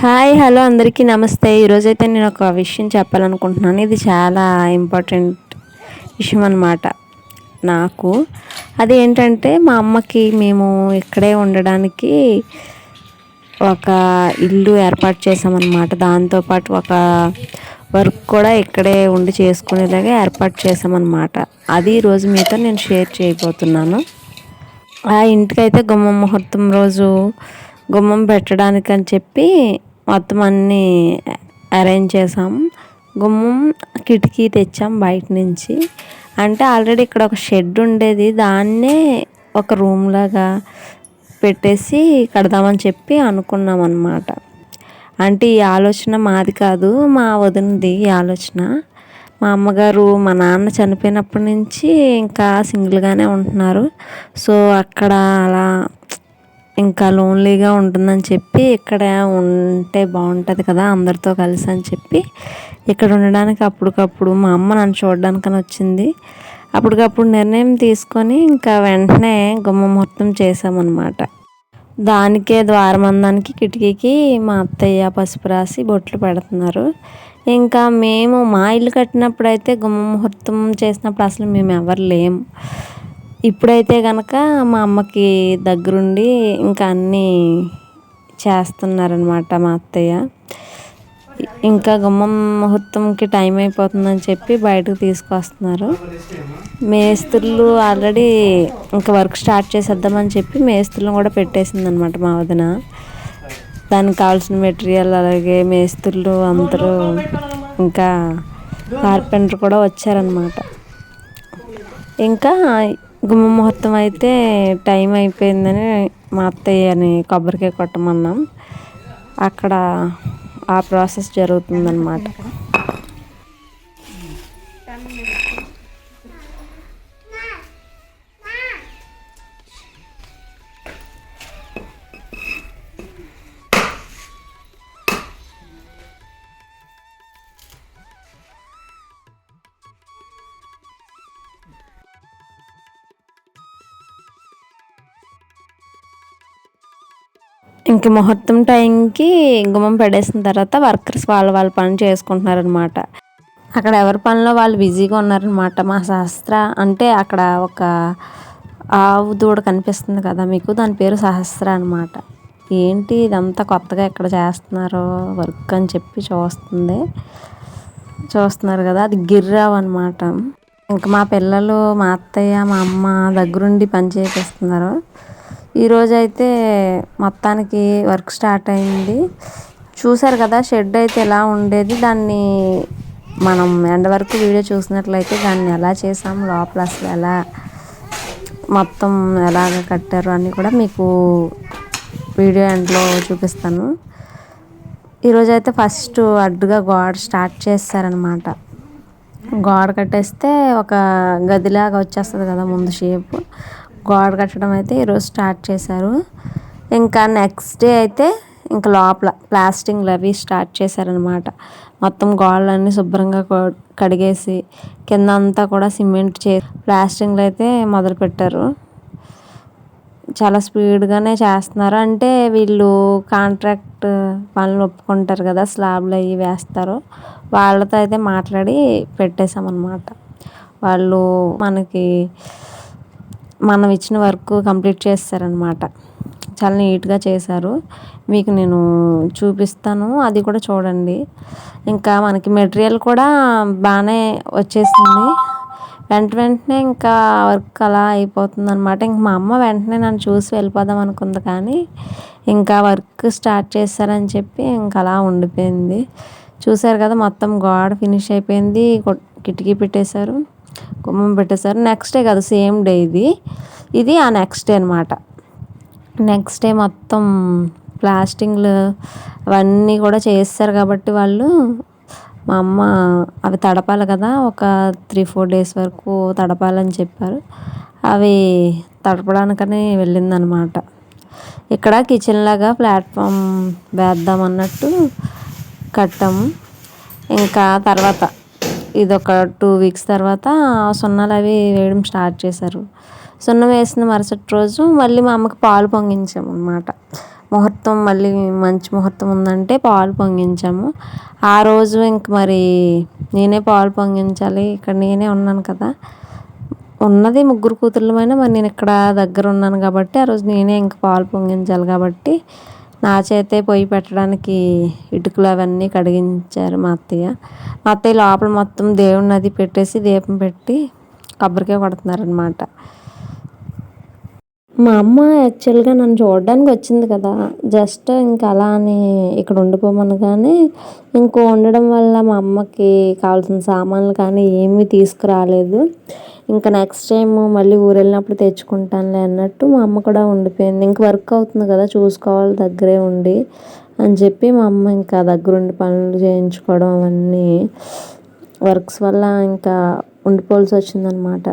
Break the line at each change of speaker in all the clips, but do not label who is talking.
Hi hello అందరికీ నమస్తే. ఈరోజైతే నేను ఒక విషయం చెప్పాలనుకుంటున్నాను. ఇది చాలా ఇంపార్టెంట్ విషయం అనమాట నాకు అది ఏంటంటే మా అమ్మకి మేము ఇక్కడే ఉండడానికి ఒక ఇల్లు ఏర్పాటు చేసామన్నమాట దాంతోపాటు ఒక వర్క్ కూడా ఇక్కడే ఉండి చేసుకునేలాగా ఏర్పాటు చేసామన్నమాట అది ఈరోజు మీతో నేను షేర్ చేయబోతున్నాను. ఆ ఇంటికైతే గుమ్మ ముహూర్తం రోజు గుమ్మం పెట్టడానికి అని చెప్పి మొత్తం అన్నీ అరేంజ్ చేసాం. గుమ్మం కిటికీ తెచ్చాం బయట నుంచి. అంటే ఆల్రెడీ ఇక్కడ ఒక షెడ్ ఉండేది. దాన్నే ఒక రూమ్ లాగా పెట్టేసి కడదామని చెప్పి అనుకున్నాం అనమాట అంటే ఈ ఆలోచన మాది కాదు మా వదినది ఈ ఆలోచన. మా అమ్మగారు మా నాన్న చనిపోయినప్పటి నుంచి ఇంకా సింగిల్గానే ఉంటున్నారు. సో అక్కడ అలా ఇంకా లోన్లీగా ఉంటుందని చెప్పి ఇక్కడ ఉంటే బాగుంటుంది కదా అందరితో కలిసి అని చెప్పి ఇక్కడ ఉండడానికి అప్పటికప్పుడు మా అమ్మ నన్ను చూడడానికని వచ్చింది. అప్పటికప్పుడు నిర్ణయం తీసుకొని ఇంకా వెంటనే గుమ్మ ముహూర్తం చేసామన్నమాట దానికే ద్వారమందానికి కిటికీకి మా అత్తయ్య పసుపు రాసి బొట్లు పెడుతున్నారు. ఇంకా మేము మా ఇల్లు కట్టినప్పుడు అయితే గుమ్మ ముహూర్తం చేసినప్పుడు అసలు మేము ఎవరు లేము. ఇప్పుడైతే కనుక మా అమ్మకి దగ్గరుండి ఇంకా అన్నీ చేస్తున్నారనమాట మా అత్తయ్య. ఇంకా గుమ్మం ముహూర్తంకి టైం అయిపోతుందని చెప్పి బయటకు తీసుకొస్తున్నారు. మేస్త్రులు ఆల్రెడీ ఇంకా వర్క్ స్టార్ట్ చేసేద్దామని చెప్పి మేస్త్రులను కూడా పెట్టేసింది అనమాట మా వదిన. దానికి కావాల్సిన మెటీరియల్ అలాగే మేస్త్రులు అందరూ ఇంకా కార్పెంటర్ కూడా వచ్చారనమాట ఇంకా గుమ్మ ముహూర్తం అయితే టైం అయిపోయిందని మా అత్తయ్యని కొబ్బరికాయ కొట్టమన్నాం. అక్కడ ఆ ప్రాసెస్ జరుగుతుందన్నమాట. ఇంక ముహూర్తం టైంకి గుమ్మం పడేసిన తర్వాత వర్కర్స్ వాళ్ళ వాళ్ళ పని చేసుకుంటున్నారనమాట అక్కడ ఎవరి పనిలో వాళ్ళు బిజీగా ఉన్నారనమాట మా సహస్ర అంటే అక్కడ ఒక ఆవు దూడ కనిపిస్తుంది కదా మీకు దాని పేరు సహస్ర అనమాట ఏంటి ఇదంతా కొత్తగా ఎక్కడ చేస్తున్నారో వర్క్ అని చెప్పి చూస్తుంది. చూస్తున్నారు కదా అది గిర్రావు అనమాట ఇంకా మా పిల్లలు మా అత్తయ్య మా అమ్మ దగ్గరుండి పని చేపిస్తున్నారు. ఈరోజు అయితే మొత్తానికి వర్క్ స్టార్ట్ అయింది. చూసారు కదా షెడ్ అయితే ఎలా ఉండేది దాన్ని మనం ఎండ వరకు వీడియో చూసినట్లయితే దాన్ని ఎలా చేసాం లోపల అసలు ఎలా మొత్తం ఎలాగ కట్టారు అని కూడా మీకు వీడియో ఎండ్లో చూపిస్తాను. ఈరోజు అయితే ఫస్ట్ అడ్డుగా గోడ స్టార్ట్ చేస్తారనమాట గోడ కట్టేస్తే ఒక గదిలాగా వచ్చేస్తుంది కదా ముందు షేప్. గోడ కట్టడం అయితే ఈరోజు స్టార్ట్ చేశారు. ఇంకా నెక్స్ట్ డే అయితే ఇంకా లోపల ప్లాస్టింగ్లు అవి స్టార్ట్ చేశారనమాట మొత్తం గోడలన్నీ శుభ్రంగా కడిగేసి కింద అంతా కూడా సిమెంట్ చే ప్లాస్టింగ్లు అయితే మొదలు పెట్టారు. చాలా స్పీడ్గానే చేస్తున్నారు. అంటే వీళ్ళు కాంట్రాక్ట్ పనులు ఒప్పుకుంటారు కదా స్లాబ్లు అవి వేస్తారు. వాళ్ళతో అయితే మాట్లాడి పెట్టేశామన్నమాట. వాళ్ళు మనకి మనం ఇచ్చిన వర్క్ కంప్లీట్ చేస్తారనమాట. చాలా నీట్గా చేశారు. మీకు నేను చూపిస్తాను. అది కూడా చూడండి. ఇంకా మనకి మెటీరియల్ కూడా బాగానే వచ్చేసింది. వెంట వెంటనే ఇంకా వర్క్ అలా అయిపోతుంది అనమాట ఇంక మా అమ్మ వెంటనే నన్ను చూసి వెళ్ళిపోదాం అనుకుంది కానీ ఇంకా వర్క్ స్టార్ట్ చేస్తారని చెప్పి ఇంకా అలా ఉండిపోయింది. చూసారు కదా మొత్తం గోడ ఫినిష్ అయిపోయింది. కిటికీ పెట్టేశారు. గుమ్మం పెట్టేశారు. నెక్స్ట్ డే కదా సేమ్ డే ఇది. ఇది ఆ నెక్స్ట్ డే అనమాట నెక్స్ట్ డే మొత్తం ప్లాస్టింగ్లు అవన్నీ కూడా చేస్తారు కాబట్టి వాళ్ళు. మా అమ్మ అవి తడపాలి కదా ఒక త్రీ ఫోర్ డేస్ వరకు తడపాలని చెప్పారు. అవి తడపడానికని వెళ్ళిందనమాట ఇక్కడ కిచెన్ లాగా ప్లాట్ఫామ్ వేద్దాం అన్నట్టు కట్టాము. ఇంకా తర్వాత ఇది ఒక టూ వీక్స్ తర్వాత సున్నాలు అవి వేయడం స్టార్ట్ చేశారు. సున్నం వేసిన మరుసటి రోజు మళ్ళీ మా అమ్మకి పాలు పొంగించాము అనమాట ముహూర్తం మళ్ళీ మంచి ముహూర్తం ఉందంటే పాలు పొంగించాము. ఆ రోజు ఇంక మరి నేనే పాలు పొంగించాలి ఇక్కడ నేనే ఉన్నాను కదా. ఉన్నది ముగ్గురు కూతుర్లమైనా మరి నేను ఇక్కడ దగ్గర ఉన్నాను కాబట్టి ఆ రోజు నేనే ఇంక పాలు పొంగించాలి కాబట్టి నా చేతే పొయ్యి పెట్టడానికి ఇటుకలు అవన్నీ కడిగించారు మా అత్తయ్య. మా అత్తయ్య లోపల మొత్తం దేవుడిని అది పెట్టేసి దీపం పెట్టి కొబ్బరికాయ కొడుతున్నారనమాట మా అమ్మ యాక్చువల్గా నన్ను చూడడానికి వచ్చింది కదా. జస్ట్ ఇంకా అలా అని ఇక్కడ ఉండిపోమనగానే ఇంకో ఉండడం వల్ల మా అమ్మకి కావాల్సిన సామాన్లు కానీ ఏమీ తీసుకురాలేదు. ఇంకా నెక్స్ట్ టైం మళ్ళీ ఊరు వెళ్ళినప్పుడు తెచ్చుకుంటానులే అన్నట్టు మా అమ్మ కూడా ఉండిపోయింది. ఇంక వర్క్ అవుతుంది కదా చూసుకోవాలి దగ్గరే ఉండి అని చెప్పి మా అమ్మ ఇంకా దగ్గరుండి పనులు చేయించుకోవడం అవన్నీ వర్క్స్ వల్ల ఇంకా ఉండిపోవాల్సి వచ్చిందనమాట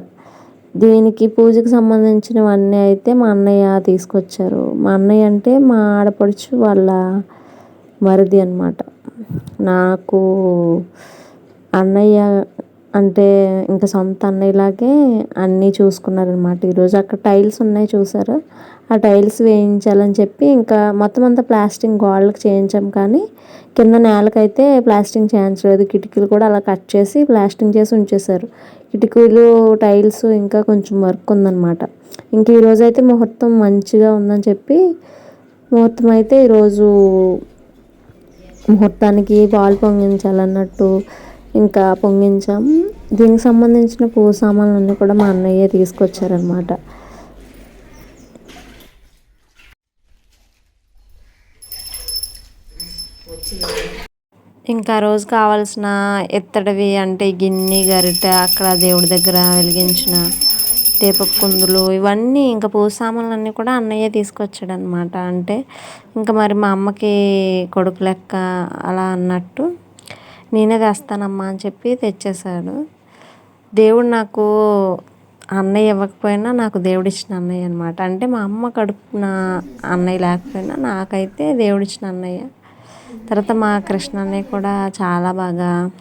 దీనికి పూజకి సంబంధించినవన్నీ అయితే మా అన్నయ్య తీసుకొచ్చారు. మా అన్నయ్య అంటే మా ఆడపడుచు వాళ్ళ మరిది అనమాట నాకు అన్నయ్య అంటే ఇంకా సొంత అన్నయ్యలాగే అన్నీ చూసుకున్నారనమాట ఈరోజు అక్కడ టైల్స్ ఉన్నాయి చూసారా? ఆ టైల్స్ వేయించాలని చెప్పి ఇంకా మొత్తం అంతా ప్లాస్టింగ్ గోడలకు చేయించాం కానీ కింద నేలకైతే ప్లాస్టింగ్ చేయించలేదు. కిటికీలు కూడా అలా కట్ చేసి ప్లాస్టింగ్ చేసి ఉంచేశారు. కిటికీలు టైల్స్ ఇంకా కొంచెం వర్క్ ఉందన్నమాట. ఇంక ఈరోజు అయితే ముహూర్తం మంచిగా ఉందని చెప్పి ముహూర్తం అయితే ఈరోజు ముహూర్తానికి పాలు పొంగించాలన్నట్టు ఇంకా పొంగించాం. దీనికి సంబంధించిన పూ సామాన్లన్నీ కూడా మా అన్నయ్య తీసుకొచ్చారనమాట ఇంకా రోజు కావాల్సిన ఎత్తడివి అంటే గిన్నె గరిటె అక్కడ దేవుడి దగ్గర వెలిగించిన దీపపు కుందులు ఇవన్నీ ఇంకా పూజ సామాన్లన్నీ కూడా అన్నయ్య తీసుకొచ్చాడు అనమాట అంటే ఇంకా మరి మా అమ్మకి కొడుకు లెక్క అలా అన్నట్టు నేనే తెస్తానమ్మా అని చెప్పి తెచ్చేసాడు దేవుడు నాకు అన్నయ్య ఇవ్వకపోయినా నాకు దేవుడు ఇచ్చిన అన్నయ్య అనమాట అంటే మా అమ్మ కడుపున అన్నయ్య లేకపోయినా నాకైతే దేవుడిచ్చిన అన్నయ్య. తర్వాత మా కృష్ణని కూడా చాలా బాగా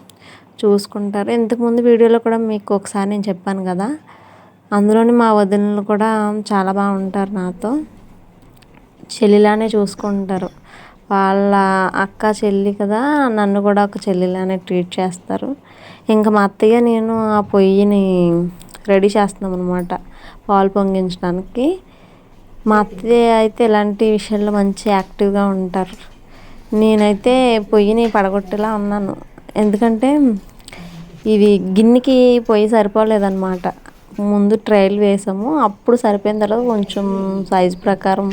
చూసుకుంటారు. ఇంతకుముందు వీడియోలో కూడా మీకు ఒకసారి నేను చెప్పాను కదా అందులోని మా వదినలు కూడా చాలా బాగుంటారు నాతో. చెల్లిలానే చూసుకుంటారు. వాళ్ళ అక్క చెల్లి కదా నన్ను కూడా ఒక చెల్లిలానే ట్రీట్ చేస్తారు. ఇంకా మా అత్తయ్య నేను ఆ పొయ్యిని రెడీ చేస్తున్నాం అనమాట పాలు పొంగించడానికి. మా అత్తయ్య అయితే ఇలాంటి విషయాల్లో మంచి యాక్టివ్గా ఉంటారు. నేనైతే పొయ్యిని పడగొట్టేలా ఉన్నాను ఎందుకంటే ఇవి గిన్నెకి పొయ్యి సరిపోలేదన్నమాట. ముందు ట్రయల్ వేసాము. అప్పుడు సరిపోయిన తర్వాత కొంచెం సైజు ప్రకారం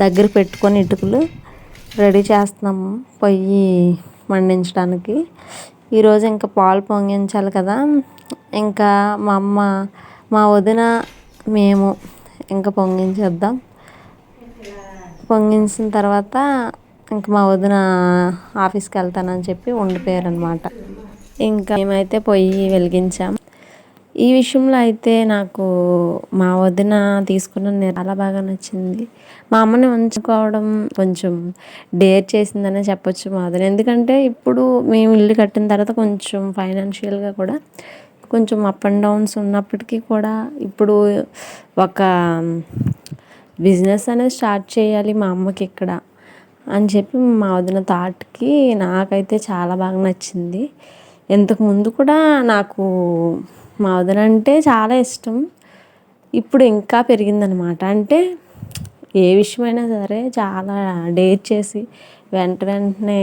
దగ్గర పెట్టుకొని ఇటుకలు రెడీ చేస్తున్నాము పొయ్యి మండించడానికి. ఈరోజు ఇంకా పాలు పొంగించాలి కదా. ఇంకా మా అమ్మ మా వదిన మేము ఇంకా పొంగించేద్దాం. పొంగించిన తర్వాత ఇంక మా వదిన ఆఫీస్కి వెళ్తానని చెప్పి ఉండిపోయారు అనమాట ఇంకా మేమైతే పొయ్యి వెలిగించాం. ఈ విషయంలో అయితే నాకు మా వదిన తీసుకున్న చాలా బాగా నచ్చింది. మా అమ్మని ఉంచుకోవడం కొంచెం డేర్ చేసిందనే చెప్పొచ్చు మా వదిన. ఎందుకంటే ఇప్పుడు మేము ఇల్లు కట్టిన తర్వాత కొంచెం ఫైనాన్షియల్గా కూడా కొంచెం అప్ అండ్ డౌన్స్ ఉన్నప్పటికీ కూడా ఇప్పుడు ఒక బిజినెస్ అనేది స్టార్ట్ చేయాలి మా అమ్మకి ఇక్కడ. అని చెప్పి మా వదిన థాట్కి నాకైతే చాలా బాగా నచ్చింది. ఇంతకు ముందు కూడా నాకు మా వదిన అంటే చాలా ఇష్టం. ఇప్పుడు ఇంకా పెరిగిందనమాట. అంటే ఏ విషయమైనా సరే చాలా డేట్ చేసి వెంట వెంటనే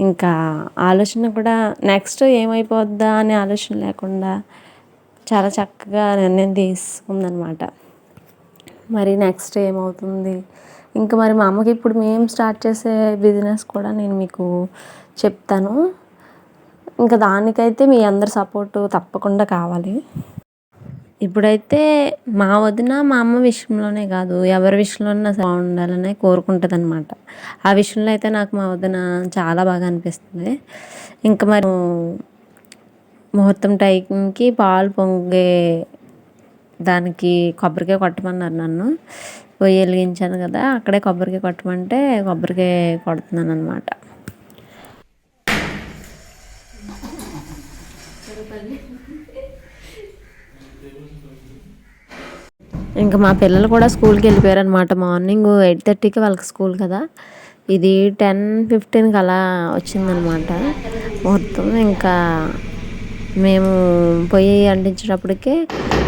ఇంకా ఆలోచన కూడా నెక్స్ట్ ఏమైపోద్దా అనే ఆలోచన లేకుండా చాలా చక్కగా నిర్ణయం తీసుకుందనమాట. మరి నెక్స్ట్ ఏమవుతుంది? ఇంకా మరి మా అమ్మకి ఇప్పుడు మేము స్టార్ట్ చేసే బిజినెస్ కూడా నేను మీకు చెప్తాను. ఇంకా దానికైతే మీ అందరి సపోర్టు తప్పకుండా కావాలి. ఇప్పుడైతే మా వదిన మా అమ్మ విషయంలోనే కాదు ఎవరి విషయంలోనే బాగుండాలని కోరుకుంటుంది అనమాట ఆ విషయంలో అయితే నాకు మా వదిన చాలా బాగా అనిపిస్తుంది. ఇంకా మరి ముహూర్తం టైంకి పాలు పొంగే దానికి కొబ్బరికాయ కొట్టమన్నారు నన్ను. పొయ్యి వెలిగించాను కదా అక్కడే కొబ్బరికాయ కొట్టమంటే కొబ్బరికాయ కొడుతున్నాను అనమాట ఇంకా మా పిల్లలు కూడా స్కూల్కి వెళ్ళిపోయారు అనమాట మార్నింగ్ ఎయిట్ థర్టీకి వాళ్ళకి స్కూల్ కదా. ఇది టెన్ ఫిఫ్టీన్కి అలా వచ్చిందనమాట మొత్తం ఇంకా మేము పొయ్యి అంటించేటప్పటికే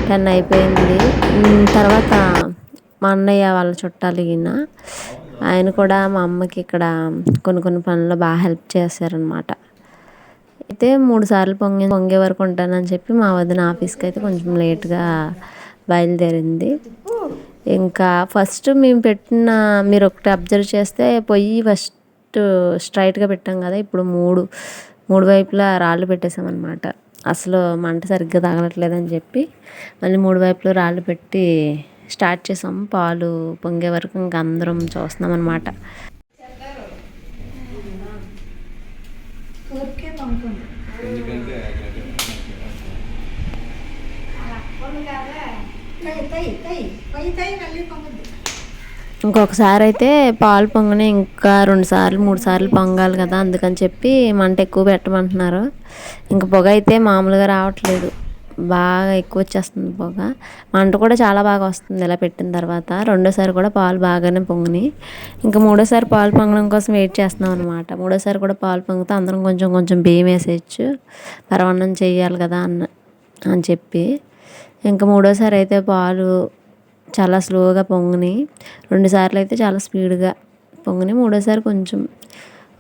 టెన్ అయిపోయింది. తర్వాత మా అన్నయ్య వాళ్ళ చుట్టాలు ఈయన. ఆయన కూడా మా అమ్మకి ఇక్కడ కొన్ని కొన్ని పనులు బాగా హెల్ప్ చేశారనమాట అయితే మూడు సార్లు పొంగి పొంగే వరకు ఉంటానని చెప్పి మా వదిన ఆఫీస్కి అయితే కొంచెం లేట్గా బయలుదేరింది. ఇంకా ఫస్ట్ మేము పెట్టిన మీరు ఒకటి అబ్జర్వ్ చేస్తే పొయ్యి ఫస్ట్ స్ట్రైట్గా పెట్టాం కదా ఇప్పుడు మూడు మూడు వైపులా రాళ్ళు పెట్టేసామన్నమాట. అసలు మంట సరిగ్గా తగలట్లేదని చెప్పి మళ్ళీ మూడు వైపులో రాళ్ళు పెట్టి స్టార్ట్ చేసాం. పాలు పొంగే వరకు ఇంకా అందరం చూస్తున్నాం అనమాట ఇంకొకసారి అయితే పాలు పొంగని ఇంకా రెండు సార్లు మూడు సార్లు పొంగాలి కదా అందుకని చెప్పి మంట ఎక్కువ పెట్టమంటున్నారు. ఇంక పొగ అయితే మామూలుగా రావట్లేదు. బాగా ఎక్కువ వచ్చేస్తుంది పొగ. మంట కూడా చాలా బాగా వస్తుంది ఇలా పెట్టిన తర్వాత. రెండోసారి కూడా పాలు బాగానే పొంగినాయి. ఇంకా మూడోసారి పాలు పొంగడం కోసం వెయిట్ చేస్తున్నాం అనమాట మూడోసారి కూడా పాలు పొంగితే అందరం కొంచెం కొంచెం బియ్యం వేసేయచ్చు. పరవన్నం చేయాలి కదా అన్న అని చెప్పి. ఇంకా మూడోసారి అయితే పాలు చాలా స్లోగా పొంగినాయి. రెండుసార్లు అయితే చాలా స్పీడ్గా పొంగినాయి. మూడోసారి కొంచెం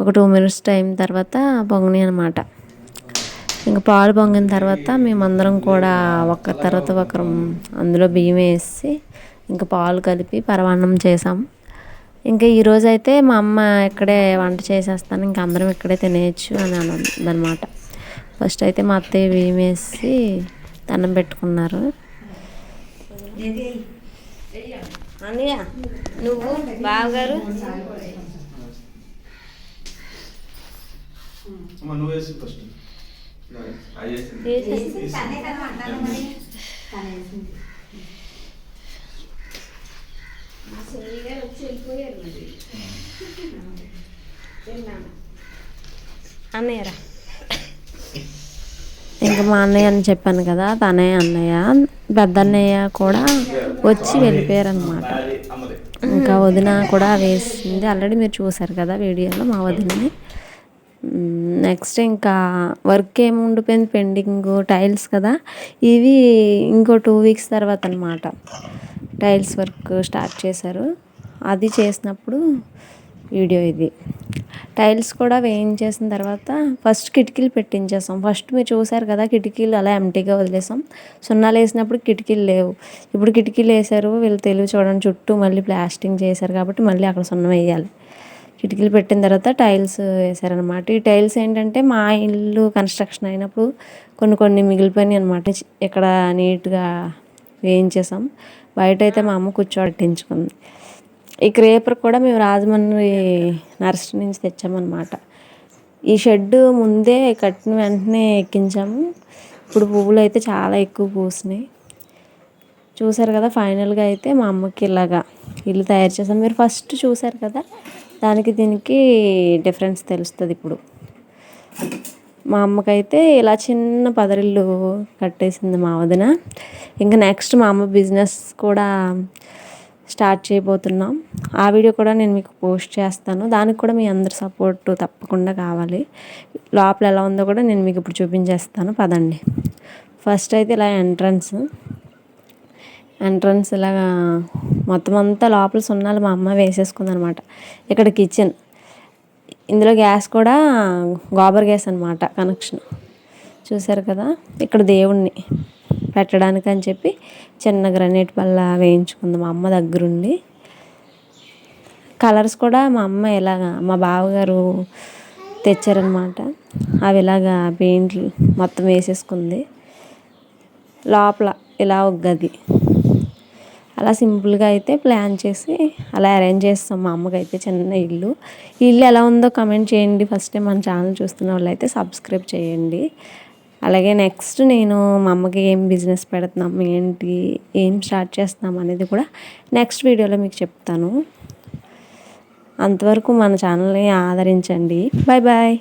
ఒక టూ మినిట్స్ టైం తర్వాత పొంగినాయి అనమాట ఇంకా పాలు పొంగిన తర్వాత మేమందరం కూడా ఒక తర్వాత ఒకరు అందులో బియ్యం వేసి ఇంకా పాలు కలిపి పరమాన్నం చేసాం. ఇంకా ఈరోజు అయితే మా అమ్మ ఇక్కడే వంట చేసేస్తాను ఇంకా అందరం ఇక్కడే తినేయచ్చు అని అనమాట ఫస్ట్ అయితే మా అత్తయ్య బియ్యం వేసి దండం పెట్టుకున్నారు. అన్నయ్య నువ్వు బావగారు?
నువ్వు వేసి ఫస్ట్.
అన్నయ్యరా ఇంకా మా అన్నయ్య అని చెప్పాను కదా తనే అన్నయ్య పెద్ద అన్నయ్య కూడా వచ్చి వెళ్ళిపోయారు అనమాట ఇంకా వదిన కూడా వేసింది ఆల్రెడీ మీరు చూసారు కదా వీడియోలో మా వదినని నెక్స్ట్ ఇంకా వర్క్ ఏమి ఉండిపోయింది పెండింగ్ టైల్స్ కదా. ఇవి ఇంకో టూ వీక్స్ తర్వాత అనమాట టైల్స్ వర్క్ స్టార్ట్ చేశారు. అది చేసినప్పుడు వీడియో ఇది. టైల్స్ కూడా వేయించేసిన తర్వాత ఫస్ట్ కిటికీలు పెట్టించేసాం. ఫస్ట్ మీరు చూసారు కదా కిటికీలు అలా ఎంటీగా వదిలేసాం. సున్నాలు వేసినప్పుడు కిటికీలు లేవు. ఇప్పుడు కిటికీలు వేసారు వీళ్ళు తెలివి చూడండి చుట్టూ మళ్ళీ ప్లాస్టింగ్ చేశారు కాబట్టి మళ్ళీ అక్కడ సున్నం వేయాలి. కిటికీలు పెట్టిన తర్వాత టైల్స్ వేసారనమాట ఈ టైల్స్ ఏంటంటే మా ఇల్లు కన్స్ట్రక్షన్ అయినప్పుడు కొన్ని కొన్ని మిగిలిపోయినాయి అనమాట ఇక్కడ నీట్గా వేయించేసాం బయట అయితే మా అమ్మ కూర్చోబెట్టించుకుంది ఈ క్రేపర్ కూడా మేము రాజమండ్రి నర్సరీ నుంచి తెచ్చామన్నమాట. ఈ షెడ్ ముందే కట్టిన వెంటనే ఎక్కించాము. ఇప్పుడు పువ్వులు అయితే చాలా ఎక్కువ పూసినాయి. చూసారు కదా ఫైనల్గా అయితే మా అమ్మకి ఇలాగా ఇల్లు తయారు చేసాం మీరు ఫస్ట్ చూసారు కదా దానికి దీనికి డిఫరెన్స్ తెలుస్తుంది ఇప్పుడు. మా అమ్మకైతే ఇలా చిన్న పదరిల్లు కట్టేసింది మా వదిన. ఇంకా నెక్స్ట్ మా అమ్మ బిజినెస్ కూడా స్టార్ట్ చేయబోతున్నాం. ఆ వీడియో కూడా నేను మీకు పోస్ట్ చేస్తాను. దానికి కూడా మీ అందరి సపోర్ట్ తప్పకుండా కావాలి. లోపల ఎలా ఉందో కూడా నేను మీకు ఇప్పుడు చూపించేస్తాను. పదండి. ఫస్ట్ అయితే ఇలా ఎంట్రన్స్ ఎంట్రన్స్ ఇలాగా మొత్తం అంతా లోపల సున్నాలు మా అమ్మ వేసేసుకుంది అనమాట ఇక్కడ కిచెన్ ఇందులో గ్యాస్ కూడా గోబర్ గ్యాస్ అనమాట కనెక్షన్ చూసారు కదా? ఇక్కడ దేవుణ్ణి పెట్టడానికి అని చెప్పి చిన్న గ్రనేట్ పళ్ళ వేయించుకుంది మా అమ్మ దగ్గరుండి. కలర్స్ కూడా మా అమ్మ ఇలాగా మా బావగారు తెచ్చారనమాట అవి ఇలాగా పెయింట్లు మొత్తం వేసేసుకుంది. లోపల ఇలా ఒక గది. అలా సింపుల్గా అయితే ప్లాన్ చేసి అలా అరేంజ్ చేస్తాం మా అమ్మకి అయితే చిన్న ఇల్లు. ఇల్లు ఎలా ఉందో కమెంట్ చేయండి. ఫస్ట్ టైం మన ఛానల్ చూస్తున్న వాళ్ళు అయితే సబ్స్క్రైబ్ చేయండి. అలాగే నెక్స్ట్ నేను మా అమ్మకి ఏం బిజినెస్ పెడుతున్నాం ఏంటి ఏం స్టార్ట్ చేస్తున్నాం అనేది కూడా నెక్స్ట్ వీడియోలో మీకు చెప్తాను. అంతవరకు మన ఛానల్ని ఆదరించండి. Bye bye